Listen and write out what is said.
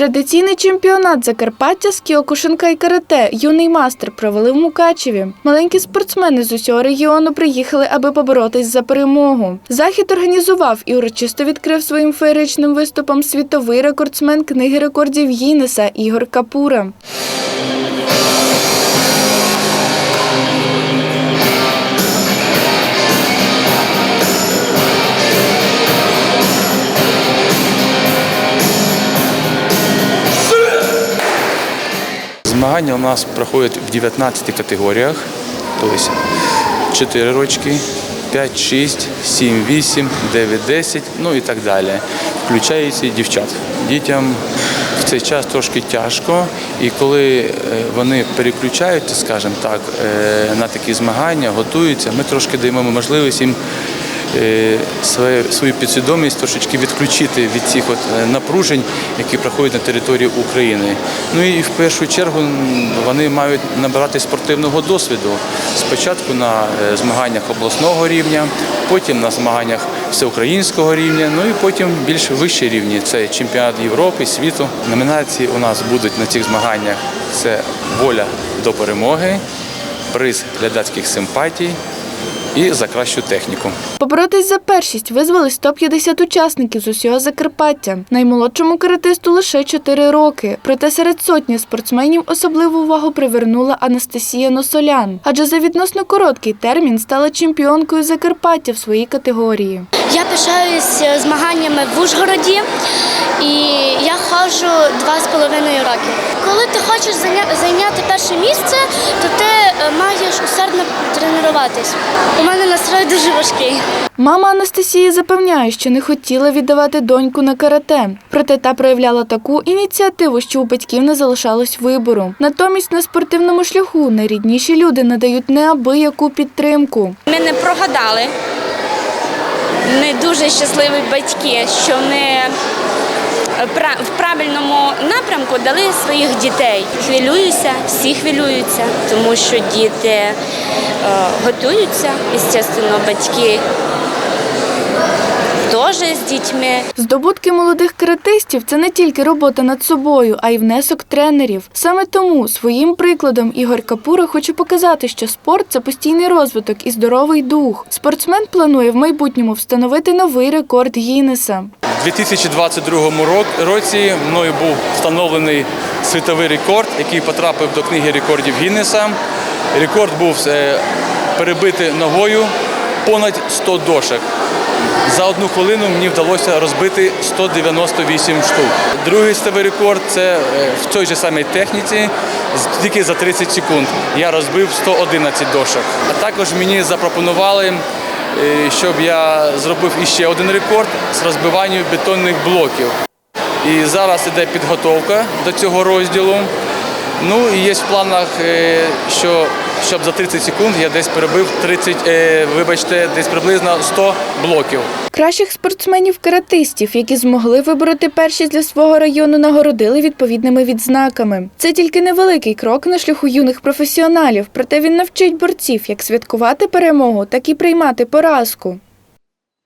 Традиційний чемпіонат Закарпаття з кіокушинка і карате юний мастер провели в Мукачеві. Маленькі спортсмени з усього регіону приїхали, аби поборотись за перемогу. Захід організував і урочисто відкрив своїм феєричним виступом світовий рекордсмен книги рекордів Гіннеса Ігор Капура. Змагання у нас проходять в 19 категоріях, тобто 4 рочки, 5, 6, 7, 8, 9, 10, ну і так далі. Включається і дівчат. Дітям в цей час трошки тяжко, і коли е, вони переключаються, скажімо так, е, на такі змагання, готуються, ми трошки даємо можливість їм е, свою підсвідомість трошечки відключити від цих от е, напружень, які проходять на території України. Ну і в першу чергу вони мають набирати спортивного досвіду. Спочатку на е, змаганнях обласного рівня, потім на змаганнях всеукраїнського рівня, ну і потім більш вищі рівні. Це чемпіонат Європи, світу. Номінації у нас будуть на цих змаганнях. Це воля до перемоги, приз глядацьких симпатій і за кращу техніку. Поборотись за першість визвали 150 учасників з усього Закарпаття. Наймолодшому каратисту лише 4 роки. Проте серед сотні спортсменів особливу увагу привернула Анастасія Носолян, адже за відносно короткий термін стала чемпіонкою Закарпаття в своїй категорії. Я пишаюсь е, змаганнями в Ужгороді і ходжу два з половиною роки. Коли ти хочеш зайняти перше місце, то ти е, маєш усердно тренуватись. У мене настрой дуже важкий. Мама Анастасії запевняє, що не хотіла віддавати доньку на карате. Проте та проявляла таку ініціативу, що у батьків не залишалось вибору. Натомість на спортивному шляху найрідніші люди надають неабияку підтримку. Ми не прогадали. Ми дуже щасливі батьки, що ми пра- в правильному напрямку дали своїх дітей. Хвилююся, всі хвилюються, тому що діти е, готуються, звісно, батьки теж з дітьми. Здобутки молодих каратистів це не тільки робота над собою, а й внесок тренерів. Саме тому своїм прикладом Ігор Капура хоче показати, що спорт це постійний розвиток і здоровий дух. Спортсмен планує в майбутньому встановити новий рекорд Гіннеса. У 2022 ро- році мною був встановлений світовий рекорд, який потрапив до книги рекордів Гіннеса. Рекорд був е, перебити ногою понад 100 дошок. За одну хвилину мені вдалося розбити 198 штук. Другий світовий рекорд це е, в той же самій техніці, тільки за 30 секунд. Я розбив 111 дошок. А також мені запропонували щоб я зробив іще один рекорд з розбиванням бетонних блоків. І зараз іде підготовка до цього розділу. Ну і є в планах, е, що щоб за 30 секунд я десь перебив 30, е, вибачте, десь приблизно 100 блоків. Кращих спортсменів-каратистів, які змогли вибороти першість для свого району, нагородили відповідними відзнаками. Це тільки невеликий крок на шляху юних професіоналів, проте він навчить борців як святкувати перемогу, так і приймати поразку.